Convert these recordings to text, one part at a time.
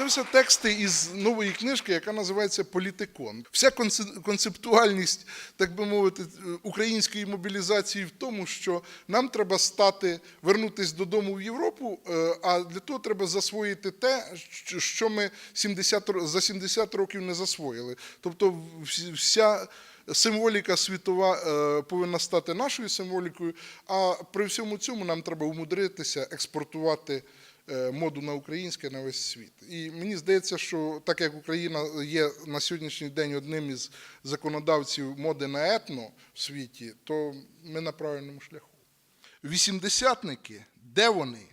Це все тексти із нової книжки, яка називається Політикон. Вся конце- концептуальність, так би мовити, української мобілізації в тому, що нам треба стати, вернутися додому в Європу, е, а для того треба засвоїти те, що- ми 70, ро- за 70 років не засвоїли. Тобто вся символіка світова е, повинна стати нашою символікою, а при всьому цьому нам треба умудритися експортувати моду на українське на весь світ. І мені здається, що так як Україна є на сьогоднішній день одним із законодавців моди на етно в світі, то ми на правильному шляху. Вісімдесятники, де вони?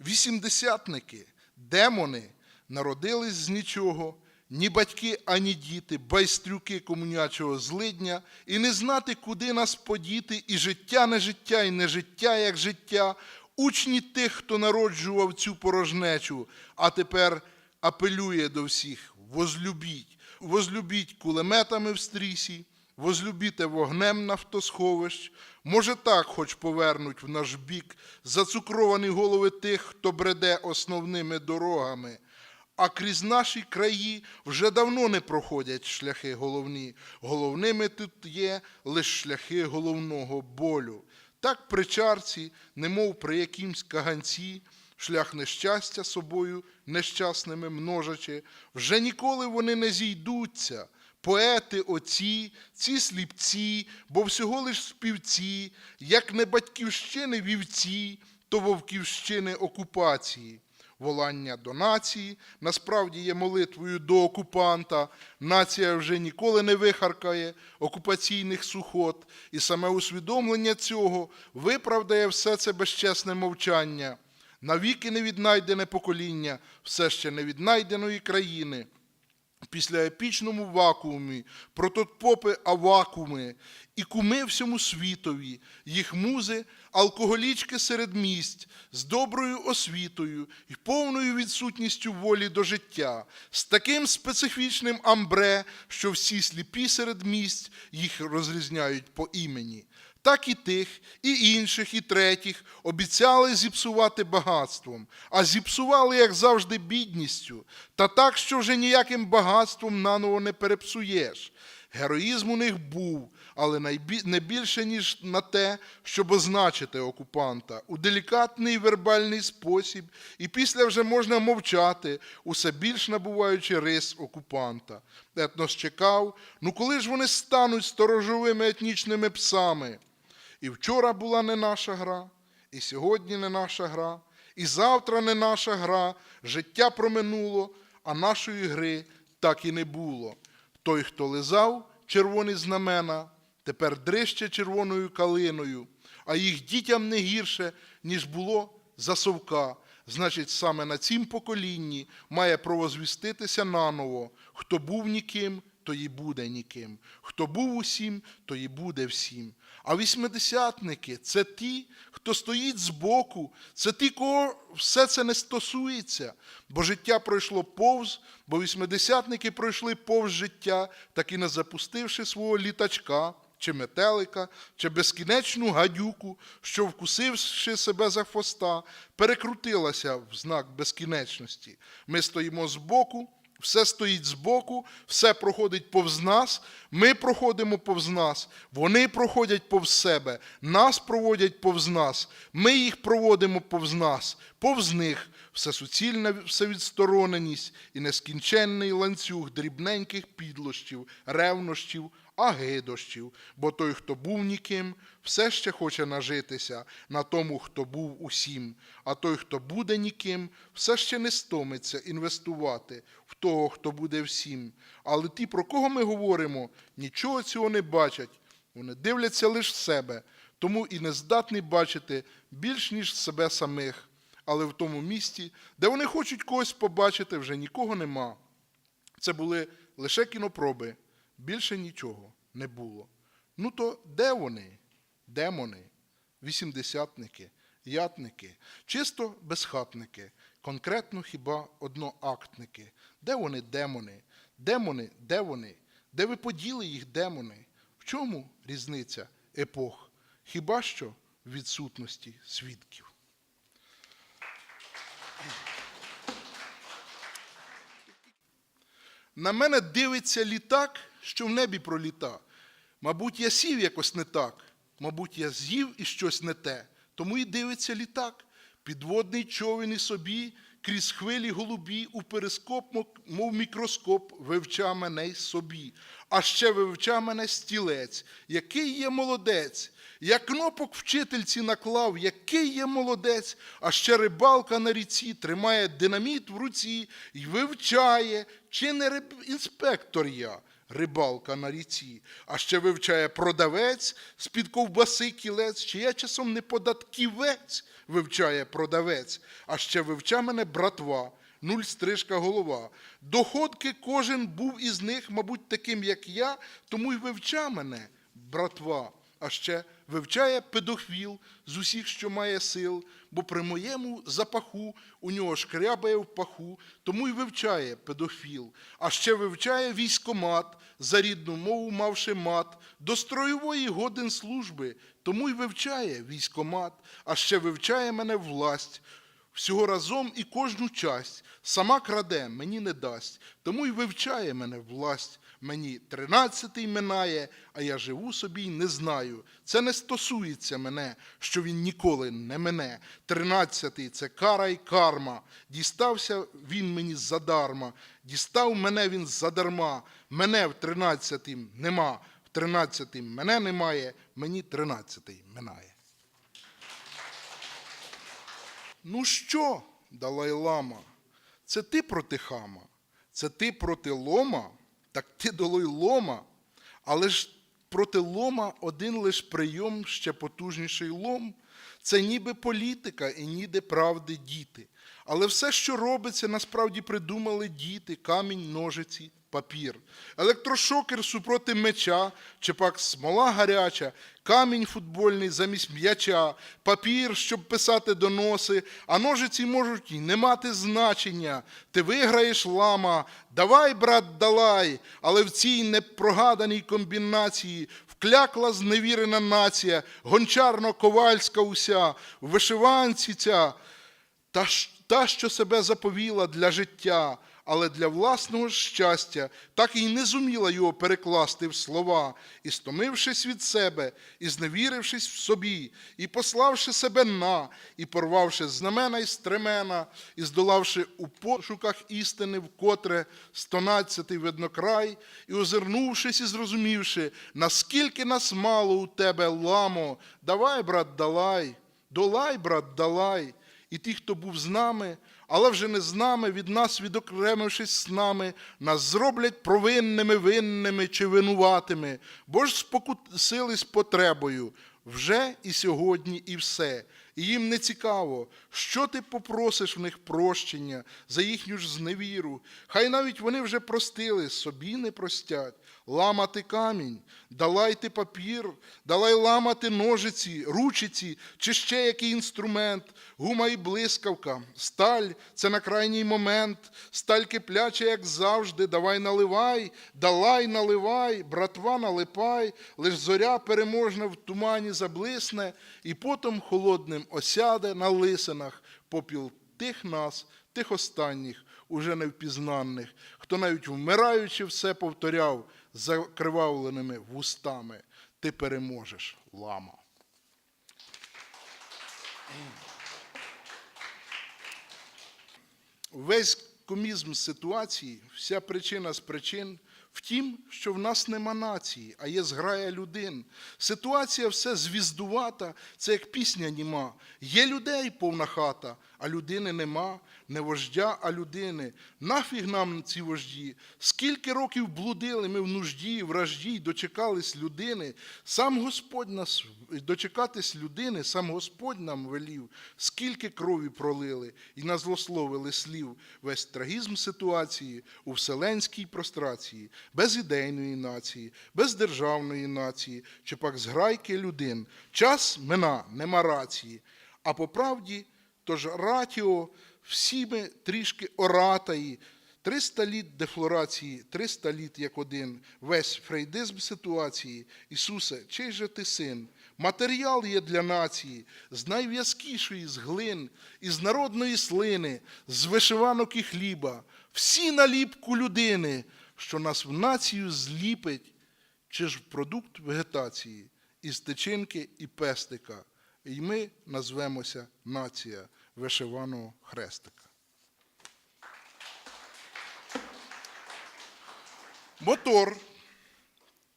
Вісімдесятники, демони, народились з нічого, ні батьки, ані діти, байстрюки комунячого злидня, і не знати, куди нас подіти, і життя не життя, і не життя, як життя, учні тих, хто народжував цю порожнечу, а тепер апелює до всіх: возлюбіть, возлюбіть кулеметами в стрісі, возлюбіте вогнем нафтосховищ, може так хоч повернуть в наш бік зацукровані голови тих, хто бреде основними дорогами. А крізь наші краї вже давно не проходять шляхи головні. Головними тут є лише шляхи головного болю. Так при чарці, немов при якимсь каганці, шлях нещастя собою нещасними множачи, вже ніколи вони не зійдуться. Поети, оці, ці сліпці, бо всього лиш співці, як не батьківщини вівці, то вовківщини окупації. Волання до нації насправді є молитвою до окупанта. Нація вже ніколи не вихаркає окупаційних сухот, і саме усвідомлення цього виправдає все це безчесне мовчання. Навіки невіднайдене покоління все ще невіднайденої країни після епічному вакуумі, протопопи авакуми і куми всьому світові, їх музи, алкоголічки серед місць, з доброю освітою і повною відсутністю волі до життя, з таким специфічним амбре, що всі сліпі серед місць їх розрізняють по імені так і тих, і інших, і третіх обіцяли зіпсувати багатством, а зіпсували, як завжди, бідністю, та так, що вже ніяким багатством наново не перепсуєш. Героїзм у них був, але не більше, ніж на те, щоб означити окупанта у делікатний вербальний спосіб, і після вже можна мовчати, усе більш набуваючи рис окупанта. Етнос чекав, ну коли ж вони стануть сторожовими етнічними псами? І вчора була не наша гра, і сьогодні не наша гра, і завтра не наша гра, життя проминуло, а нашої гри так і не було. Той, хто лизав червоні знамена, тепер дрище червоною калиною, а їх дітям не гірше, ніж було за совка. Значить, саме на цім поколінні має провозвіститися наново, хто був ніким, то і буде ніким. Хто був усім, то і буде всім. А вісьмидесятники це ті, хто стоїть збоку, це ті, кого все це не стосується. Бо життя пройшло повз, бо вісьмидесятники пройшли повз життя, так і не запустивши свого літачка. Чи метелика, чи безкінечну гадюку, що, вкусивши себе за хвоста, перекрутилася в знак безкінечності. Ми стоїмо збоку, все стоїть збоку, все проходить повз нас, ми проходимо повз нас, вони проходять повз себе, нас проводять повз нас, ми їх проводимо повз нас, повз них всесуцільна всевідстороненість і нескінченний ланцюг дрібненьких підлощів, ревнощів, агидощів, бо той, хто був ніким, все ще хоче нажитися на тому, хто був усім, а той, хто буде ніким, все ще не стомиться інвестувати в того, хто буде всім. Але ті, про кого ми говоримо, нічого цього не бачать. Вони дивляться лише в себе, тому і не здатні бачити більш ніж себе самих. Але в тому місті, де вони хочуть когось побачити, вже нікого нема. Це були лише кінопроби, більше нічого не було. Ну то де вони? Демони, вісімдесятники, ятники, чисто безхатники, конкретно хіба одноактники. Де вони, демони? Демони, де вони? Де ви поділи їх демони? В чому різниця епох? Хіба що в відсутності свідків? На мене дивиться літак, що в небі проліта. Мабуть, я сів якось не так, мабуть, я з'їв і щось не те. Тому і дивиться літак. Підводний човен і собі, крізь хвилі голубі, у перископ, мов мікроскоп, вивча мене й собі. А ще вивча мене стілець, який є молодець. Я кнопок вчительці наклав, який є молодець, а ще рибалка на ріці тримає динаміт в руці і вивчає, чи не риб- інспектор я рибалка на ріці, а ще вивчає продавець з-під ковбаси кілець, чи я часом не податківець, вивчає продавець, а ще вивча мене братва, нуль стрижка голова. Доходки кожен був із них, мабуть, таким, як я, тому й вивча мене братва. А ще вивчає педохвіл з усіх, що має сил, бо при моєму запаху у нього шкрябає в паху, тому й вивчає педофіл. А ще вивчає військомат, за рідну мову мавши мат, до строєвої годин служби, тому й вивчає військомат, а ще вивчає мене власть. Всього разом і кожну часть сама краде, мені не дасть, тому й вивчає мене власть. Мені тринадцятий минає, а я живу собі й не знаю. Це не стосується мене, що він ніколи не мене. Тринадцятий це кара й карма. Дістався він мені задарма. Дістав мене він задарма. Мене в тринадцятим нема. В тринадцятим мене немає, мені тринадцятий минає. Ну що, Далай-Лама, це ти проти хама, це ти проти лома, так ти долой лома, але ж проти лома один лиш прийом, ще потужніший лом. Це ніби політика і ніде правди діти. Але все, що робиться, насправді придумали діти, камінь, ножиці, папір. Електрошокер супроти меча, чи пак смола гаряча, камінь футбольний замість м'яча, папір, щоб писати доноси, а ножиці можуть і не мати значення. Ти виграєш лама, давай, брат, далай, але в цій непрогаданій комбінації вклякла зневірена нація, гончарно-ковальська уся, вишиванці ця, та, та, що себе заповіла для життя, але для власного щастя, так і не зуміла його перекласти в слова, і стомившись від себе, і зневірившись в собі, і пославши себе на, і порвавши знамена й стремена, і здолавши у пошуках істини вкотре стонадцятий виднокрай, і озирнувшись і зрозумівши, наскільки нас мало у тебе ламо, давай, брат, далай, долай, брат, далай. І ті, хто був з нами, але вже не з нами, від нас, відокремившись з нами, нас зроблять провинними, винними чи винуватими, бо ж спокусились потребою вже і сьогодні, і все. І їм не цікаво, що ти попросиш в них прощення за їхню ж зневіру. Хай навіть вони вже простили, собі не простять. Ламати камінь, далайте папір, далай ламати ножиці, ручиці чи ще який інструмент, гума і блискавка, сталь це на крайній момент, сталь кипляча, як завжди, давай наливай, далай наливай, братва налипай, лиш зоря переможна в тумані заблисне, і потом холодним осяде на лисинах попіл тих нас, тих останніх, уже невпізнаних, хто навіть вмираючи все повторяв закривавленими вустами. Ти переможеш, лама. Весь комізм ситуації, вся причина з причин в тім, що в нас нема нації, а є зграя людин. Ситуація все звіздувата, це як пісня німа. Є людей повна хата, а людини нема, не вождя, а людини. Нафіг нам ці вожді? Скільки років блудили ми в нужді, вражді, й дочекались людини. Сам Господь нас дочекатись людини, сам Господь нам велів, скільки крові пролили і назлословили слів. Весь трагізм ситуації у вселенській прострації, без ідейної нації, без державної нації, чи пак зграйки людин. Час мина, нема рації. А по правді, тож ратіо, всі ми трішки оратаї, 300 літ дефлорації, 300 літ як один, весь фрейдизм ситуації. Ісусе, чий же ти син? Матеріал є для нації, з найв'язкішої з глин, із народної слини, з вишиванок і хліба. Всі наліпку людини, що нас в націю зліпить, чи ж в продукт вегетації, із тичинки і пестика. І ми назвемося нація вишиваного хрестика. Мотор.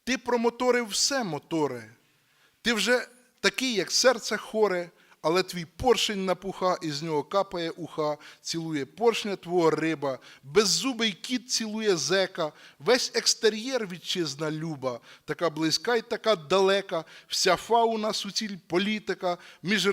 Ти промоторив все моторе. Ти вже такий, як серце хоре, але твій поршень напуха, із нього капає уха, цілує поршня твого риба, беззубий кіт цілує зека, весь екстер'єр вітчизна люба, така близька й така далека, вся фауна суціль політика, між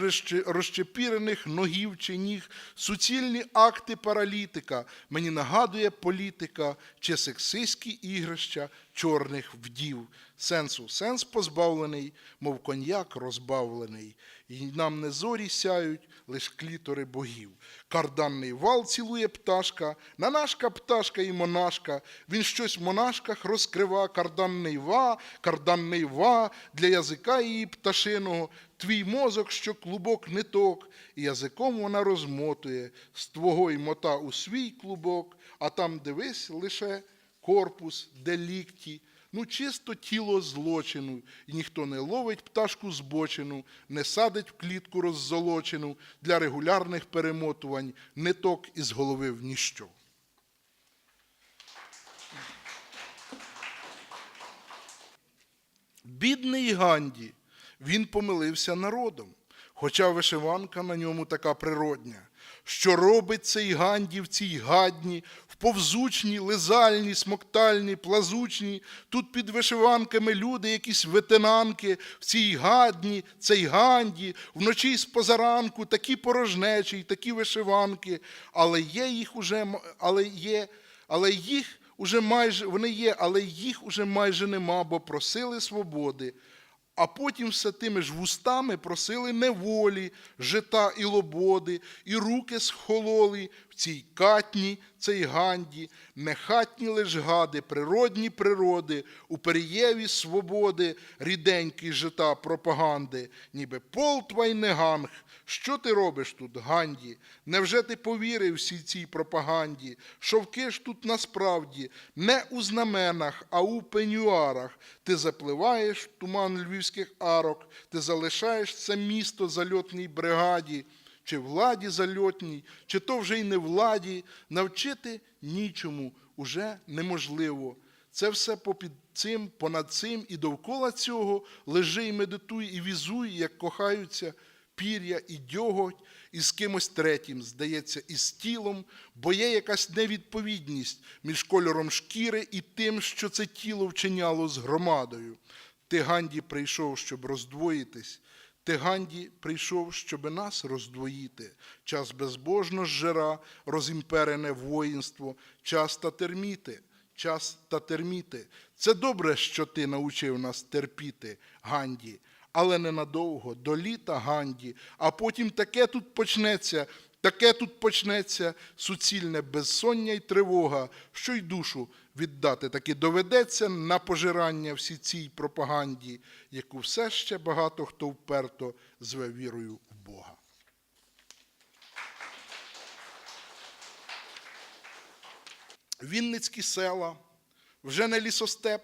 розчепірених ногів чи ніг, суцільні акти паралітика. Мені нагадує політика чи сексистські ігрища чорних вдів. Сенсу сенс позбавлений, мов коньяк розбавлений, і нам не зорі сяють, лиш клітори богів. Карданний вал цілує пташка, нанашка пташка і монашка. Він щось в монашках розкрива, карданний ва, карданний ва, для язика її пташиного. Твій мозок, що клубок ниток, і язиком вона розмотує з твого й мота у свій клубок, а там дивись лише корпус, де лікті, ну чисто тіло злочину, і ніхто не ловить пташку збочину, не садить в клітку роззолочену для регулярних перемотувань ниток із голови в ніщо. Бідний Ганді, він помилився народом, хоча вишиванка на ньому така природня. Що робить цей Ганді в цій гадні, в повзучній, лизальній, смоктальній, плазучній, тут під вишиванками люди, якісь ветенанки, в цій гадні, цей Ганді, вночі з позаранку, такі порожнечі, такі вишиванки, але є їх уже, але є, але їх уже майже, вони є, але їх уже майже нема, бо просили свободи. А потім все тими ж вустами просили неволі, жита і лободи, і руки схололи в цій катні, цей ганді, нехатні лиш гади, природні природи, у перієві свободи, ріденькі жита пропаганди, ніби полтва й не ганг. Що ти робиш тут, Ганді? Невже ти повірив всій цій пропаганді? Шовки ж тут насправді не у знаменах, а у пенюарах. Ти запливаєш в туман львівських арок, ти залишаєш це місто зальотній бригаді, чи владі зальотній, чи то вже й не владі, навчити нічому уже неможливо. Це все попід цим, понад цим і довкола цього лежи і медитуй, і візуй, як кохаються пір'я і дьоготь, і з кимось третім, здається, із тілом, бо є якась невідповідність між кольором шкіри і тим, що це тіло вчиняло з громадою. Ти Ганді прийшов, щоб роздвоїтись. Ти Ганді прийшов, щоб нас роздвоїти. Час безбожно жира, розімперене воїнство, час та терміти, час та терміти. Це добре, що ти навчив нас терпіти, Ганді, але ненадовго, до літа Ганді, а потім таке тут почнеться, таке тут почнеться суцільне безсоння й тривога, що й душу віддати таки доведеться на пожирання всій цій пропаганді, яку все ще багато хто вперто зве вірою в Бога. Вінницькі села, вже не лісостеп.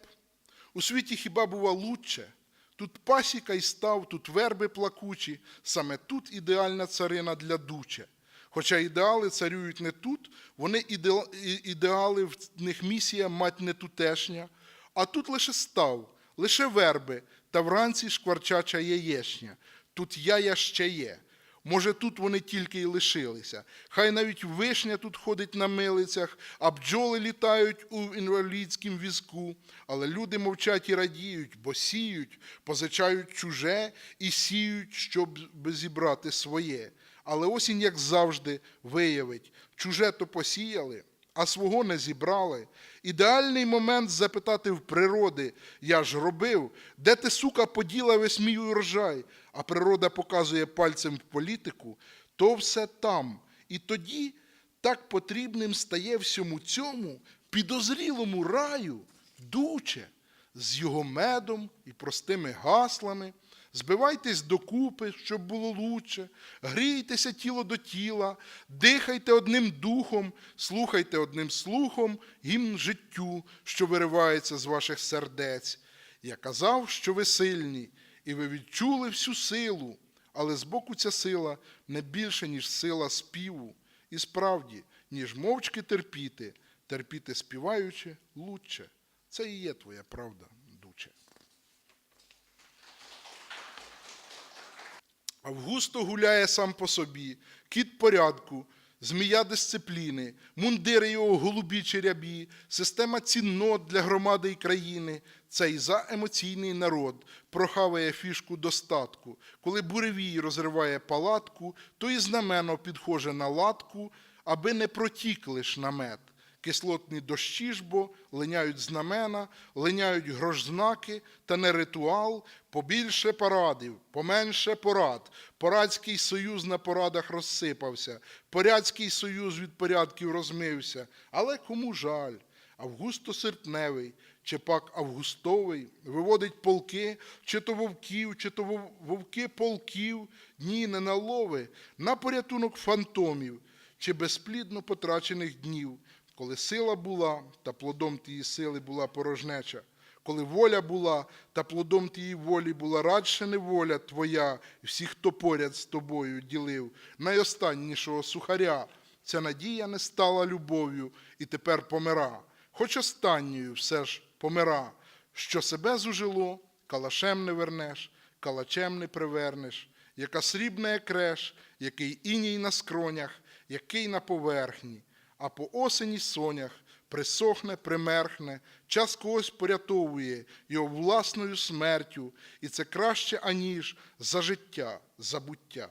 У світі хіба бува лучче? Тут пасіка й став, тут верби плакучі, саме тут ідеальна царина для дуче. Хоча ідеали царюють не тут, вони ідеали в них місія мать не тутешня, а тут лише став, лише верби, та вранці шкварчача яєчня. Тут яя ще є. Може, тут вони тільки й лишилися. Хай навіть вишня тут ходить на милицях, а бджоли літають у інвалідськім візку. Але люди мовчать і радіють, бо сіють, позичають чуже і сіють, щоб зібрати своє. Але осінь, як завжди, виявить, чуже то посіяли, а свого не зібрали. Ідеальний момент запитати в природи, я ж робив, де ти, сука, поділа весь мій урожай, а природа показує пальцем в політику, то все там. І тоді так потрібним стає всьому цьому підозрілому раю дуче з його медом і простими гаслами, збивайтесь докупи, щоб було лучше, грійтеся тіло до тіла, дихайте одним духом, слухайте одним слухом гімн життю, що виривається з ваших сердець. Я казав, що ви сильні, і ви відчули всю силу, але збоку ця сила не більше, ніж сила співу. І справді, ніж мовчки терпіти, терпіти співаючи лучше. Це і є твоя правда, дуче. Августо гуляє сам по собі, кіт порядку, змія дисципліни, мундири його голубі чи рябі, система ціннот для громади і країни. Цей заемоційний народ прохаває фішку достатку. Коли буревій розриває палатку, то і знамено підхоже на латку, аби не протік лиш намет. Кислотні дощі ж бо линяють знамена, линяють грожзнаки, та не ритуал, побільше парадів, поменше порад. Порадський союз на порадах розсипався, порядський союз від порядків розмився. Але кому жаль? Августо серпневий, чи пак Августовий, виводить полки, чи то вовків, чи то вовки полків, ні, не на лови, на порятунок фантомів, чи безплідно потрачених днів, коли сила була, та плодом тієї сили була порожнеча, коли воля була, та плодом тієї волі була радше неволя твоя, і всі, хто поряд з тобою ділив, найостаннішого сухаря. Ця надія не стала любов'ю і тепер помира. Хоч останньою все ж помира, що себе зужило, калашем не вернеш, калачем не привернеш, яка срібна креш, який іній на скронях, який на поверхні, а по осені сонях присохне, примерхне, час когось порятовує його власною смертю, і це краще, аніж за життя, забуття.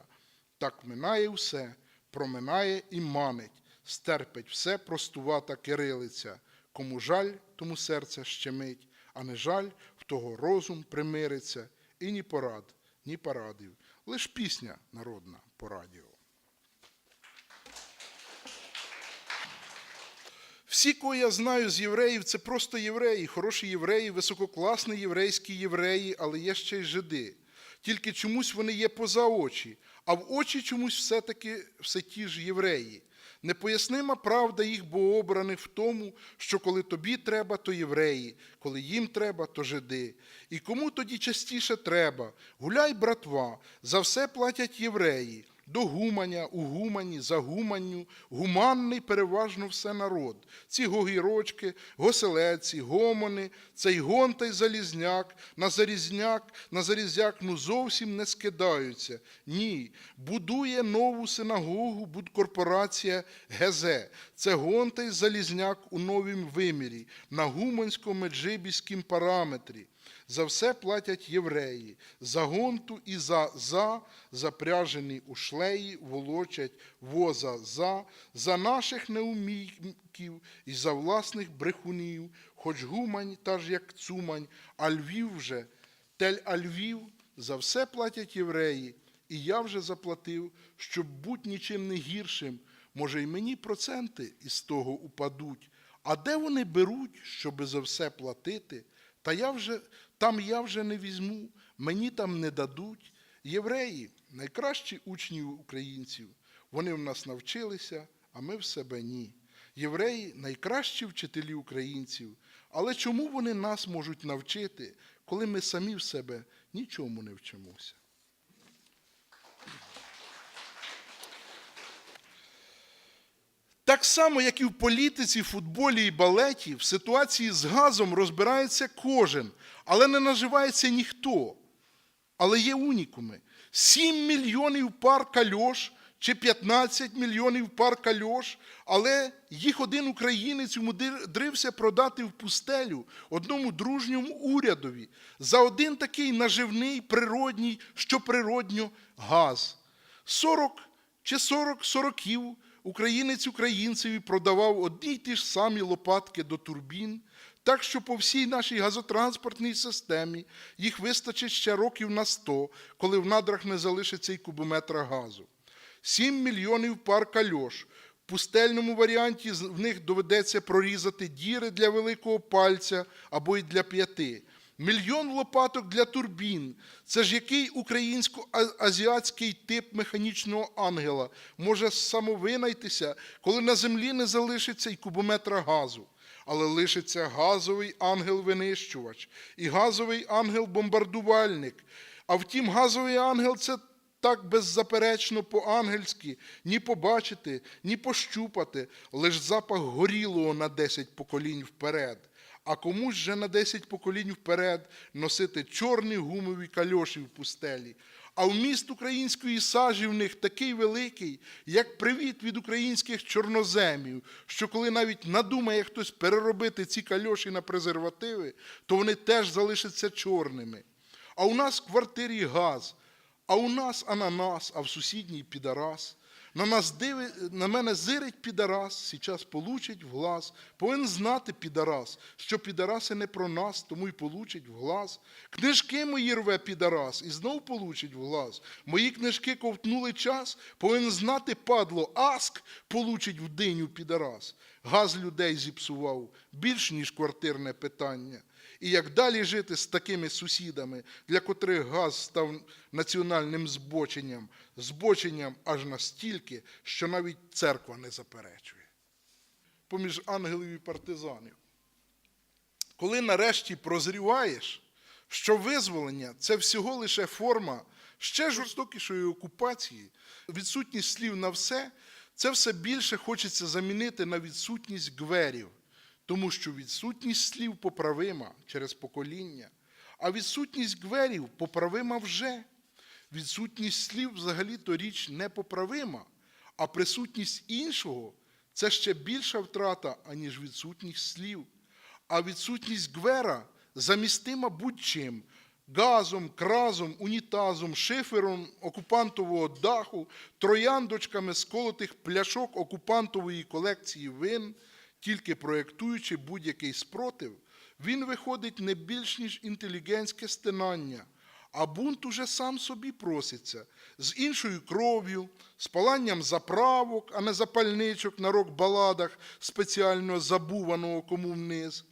Так минає все, проминає і манить, стерпить все простувата кирилиця. Кому жаль, тому серце щемить, а не жаль, в того розум примириться, і ні порад, ні порадів, лиш пісня народна по радіо. Всі, кого я знаю з євреїв, це просто євреї, хороші євреї, висококласні єврейські євреї, але є ще й жиди. Тільки чомусь вони є поза очі, а в очі чомусь все-таки все ті ж євреї. Непояснима правда їх богообраних в тому, що коли тобі треба, то євреї, коли їм треба, то жиди. І кому тоді частіше треба? Гуляй, братва, за все платять євреї. До гуманя, у гумані, за гуманню, гуманний переважно все народ. Ці гогірочки, госелеці, гомони, цей гон та й залізняк, на зарізняк, на зарізяк ну зовсім не скидаються. Ні, будує нову синагогу будкорпорація ГЗ. Це гон та й залізняк у новім вимірі, на гумансько-меджибіськім параметрі. За все платять євреї, за гонту і за за, запряжені у шлеї, волочать воза за, за наших неумійків і за власних брехунів, хоч гумань, та ж як цумань, а Львів вже, тель Альвів, за все платять євреї, і я вже заплатив, щоб будь нічим не гіршим, може й мені проценти із того упадуть. А де вони беруть, щоби за все платити? Та я вже, там я вже не візьму, мені там не дадуть. Євреї найкращі учні українців. Вони в нас навчилися, а ми в себе ні. Євреї найкращі вчителі українців. Але чому вони нас можуть навчити, коли ми самі в себе нічому не вчимося? Так само, як і в політиці, футболі і балеті, в ситуації з газом розбирається кожен, але не наживається ніхто. Але є унікуми. 7 мільйонів пар кальош чи 15 мільйонів пар кальош, але їх один українець умудрився продати в пустелю одному дружньому урядові за один такий наживний, природній, що природньо газ. 40 чи 40 сороків українець українцеві продавав одні й ті ж самі лопатки до турбін, так що по всій нашій газотранспортній системі їх вистачить ще років на 100, коли в надрах не залишиться й кубометра газу. 7 мільйонів пар кальош. В пустельному варіанті в них доведеться прорізати діри для великого пальця або й для п'яти. Мільйон лопаток для турбін. Це ж який українсько-азіатський тип механічного ангела може самовинайтися, коли на землі не залишиться й кубометра газу, але лишиться газовий ангел-винищувач і газовий ангел-бомбардувальник. А втім, газовий ангел це так беззаперечно по-ангельськи ні побачити, ні пощупати, лиш запах горілого на 10 поколінь вперед. А комусь же на 10 поколінь вперед носити чорні гумові кальоші в пустелі. А вміст української сажі в них такий великий, як привіт від українських чорноземів, що коли навіть надумає хтось переробити ці кальоші на презервативи, то вони теж залишаться чорними. А у нас в квартирі газ, а у нас ананас, а в сусідній підарас. На нас диви, на мене зирить підарас, сейчас получить в глаз. Повинен знати підарас, що підараси не про нас, тому й получить в глаз. Книжки мої рве підарас і знов получить в глаз. Мої книжки ковтнули час, повинен знати падло, аск получить в диню підарас. Газ людей зіпсував більш ніж квартирне питання. І як далі жити з такими сусідами, для котрих газ став національним збоченням, збоченням аж настільки, що навіть церква не заперечує. Поміж ангелів і партизанів. Коли нарешті прозріваєш, що визволення це всього лише форма ще жорстокішої окупації, відсутність слів на все, це все більше хочеться замінити на відсутність гверів, тому що відсутність слів поправима через покоління, а відсутність гверів поправима вже. Відсутність слів взагалі-то річ непоправима, а присутність іншого це ще більша втрата, аніж відсутність слів. А відсутність гвера замістима будь-чим газом, кразом, унітазом, шифером окупантового даху, трояндочками сколотих пляшок окупантової колекції вин, тільки проєктуючи будь-який спротив, він виходить не більш ніж інтелігентське стенання. А бунт уже сам собі проситься з іншою кров'ю, з паланням заправок, а не запальничок на рок-баладах, спеціально забуваного кому вниз.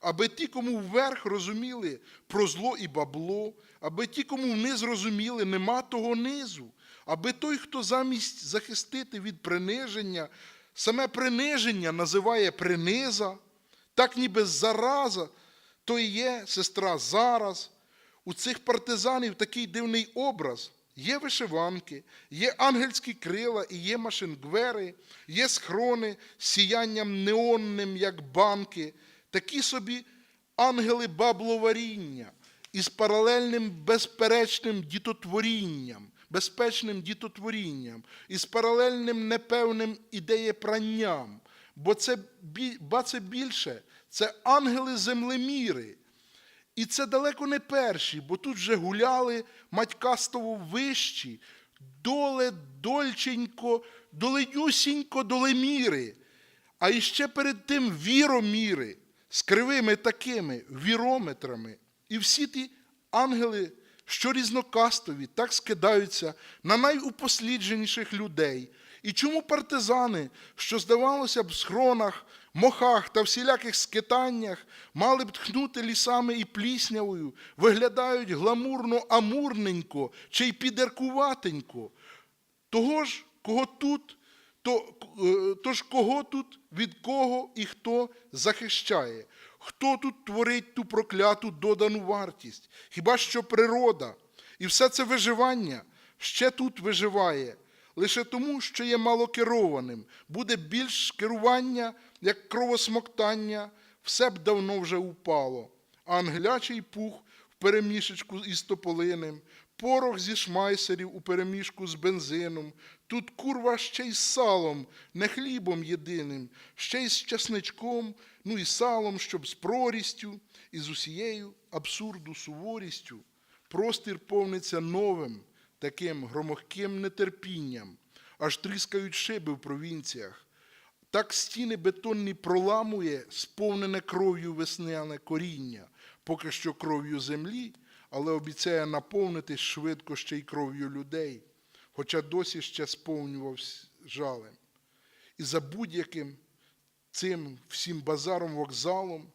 Аби ті, кому вверх розуміли про зло і бабло, аби ті, кому вниз розуміли, нема того низу, аби той, хто замість захистити від приниження, саме приниження називає приниза, так ніби зараза, то і є сестра зараз. У цих партизанів такий дивний образ. Є вишиванки, є ангельські крила і є машингвери, є схрони з сіянням неонним, як банки, такі собі ангели бабловаріння із паралельним безперечним дітотворінням, безпечним дітотворінням, із паралельним непевним ідеєпранням. Бо це, ба це більше, це ангели-землеміри. І це далеко не перші, бо тут вже гуляли матькастово вищі, доле, дольченько, доленюсінько, долеміри. А іще перед тим віроміри з кривими такими вірометрами. І всі ті ангели, що різнокастові, так скидаються на найупослідженіших людей. І чому партизани, що, здавалося б, в схронах, мохах та всіляких скитаннях, мали б тхнути лісами і пліснявою, виглядають гламурно амурненько чи й підеркуватенько? Того ж, кого тут, то, е, тож кого тут, від кого і хто захищає? Хто тут творить ту прокляту додану вартість? Хіба що природа? І все це виживання ще тут виживає. Лише тому, що є малокерованим, буде більш керування, як кровосмоктання, все б давно вже упало. А англячий пух в перемішечку із тополиним, порох зі шмайсерів у перемішку з бензином, тут курва ще й з салом, не хлібом єдиним, ще й з часничком, ну і салом, щоб з прорістю, і з усією абсурду суворістю. Простір повниться новим, таким громохким нетерпінням, аж тріскають шиби в провінціях. Так стіни бетонні проламує сповнене кров'ю весняне коріння, поки що кров'ю землі, але обіцяє наповнити швидко ще й кров'ю людей, хоча досі ще сповнювався жалем. І за будь-яким цим всім базаром, вокзалом,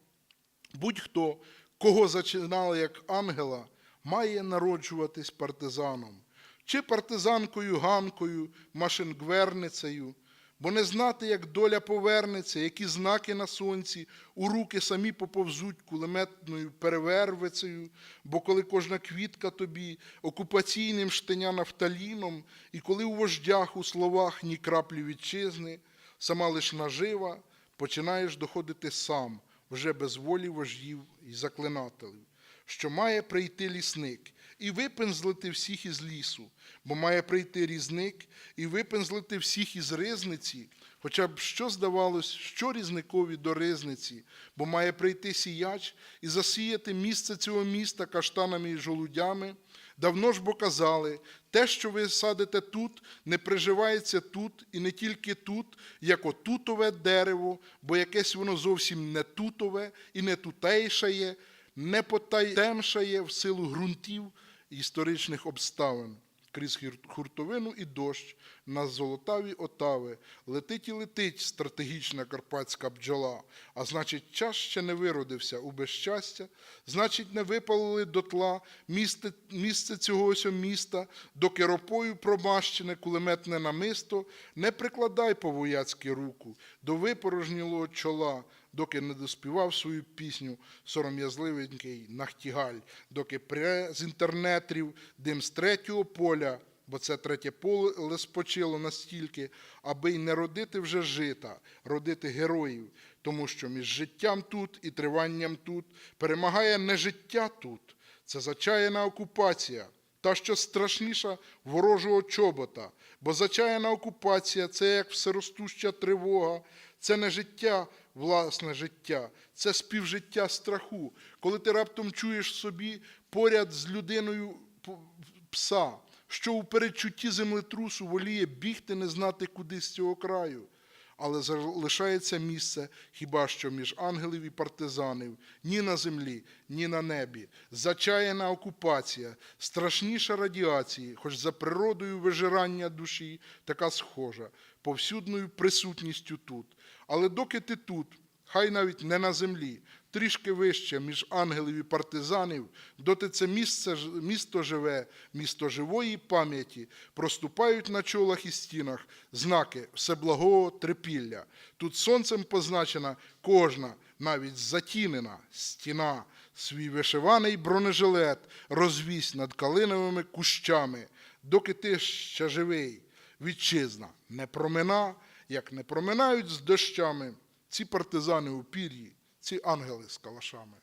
будь-хто кого зачинали як ангела, має народжуватись партизаном, чи партизанкою Ганкою, машингверницею, бо не знати, як доля повернеться, які знаки на сонці, у руки самі поповзуть кулеметною перевервицею, бо коли кожна квітка тобі окупаційним штеня нафталіном, і коли у вождях у словах ні краплі вітчизни, сама лиш нажива, починаєш доходити сам, вже без волі вождів і заклинателів, що має прийти лісник і випензлити всіх із лісу, бо має прийти різник і випензлити всіх із ризниці, хоча б що здавалось, що різникові до ризниці, бо має прийти сіяч і засіяти місце цього міста каштанами і жолудями. Давно ж бо казали, те, що ви садите тут, не приживається тут і не тільки тут, як отутове дерево, бо якесь воно зовсім не тутове і не тутейшає, не потаємшає в силу ґрунтів історичних обставин. Крізь хуртовину і дощ на золотаві отави. Летить і летить стратегічна карпатська бджола, а значить, час ще не виродився у безщастя, значить, не випалили дотла місце, місце цього ось міста, доки ропою промащене кулеметне намисто, не прикладай по-вояцьки руку до випорожнілого чола, доки не доспівав свою пісню сором'язливенький нахтігаль, доки пре з інтернетрів дим з третього поля, бо це третє поле спочило настільки, аби й не родити вже жита, родити героїв, тому що між життям тут і триванням тут перемагає не життя тут, це зачаяна окупація. Та, що страшніша ворожого чобота, бо зачаяна окупація це як всеростуща тривога, це не життя, власне життя, це співжиття страху. Коли ти раптом чуєш собі поряд з людиною пса, що у передчутті землетрусу воліє бігти, не знати куди з цього краю. Але залишається місце хіба що між ангелів і партизанів, ні на землі, ні на небі. Зачаяна окупація, страшніша радіації, хоч за природою вижирання душі така схожа, повсюдною присутністю тут. Але доки ти тут, хай навіть не на землі, трішки вище між ангелів і партизанів, доти це місце, місто живе, місто живої пам'яті, проступають на чолах і стінах знаки всеблагого трипілля. Тут сонцем позначена кожна, навіть затінена стіна, свій вишиваний бронежилет розвісь над калиновими кущами, доки ти ще живий. Вітчизна не промина, як не проминають з дощами ці партизани у пір'ї, ці ангели з калашами.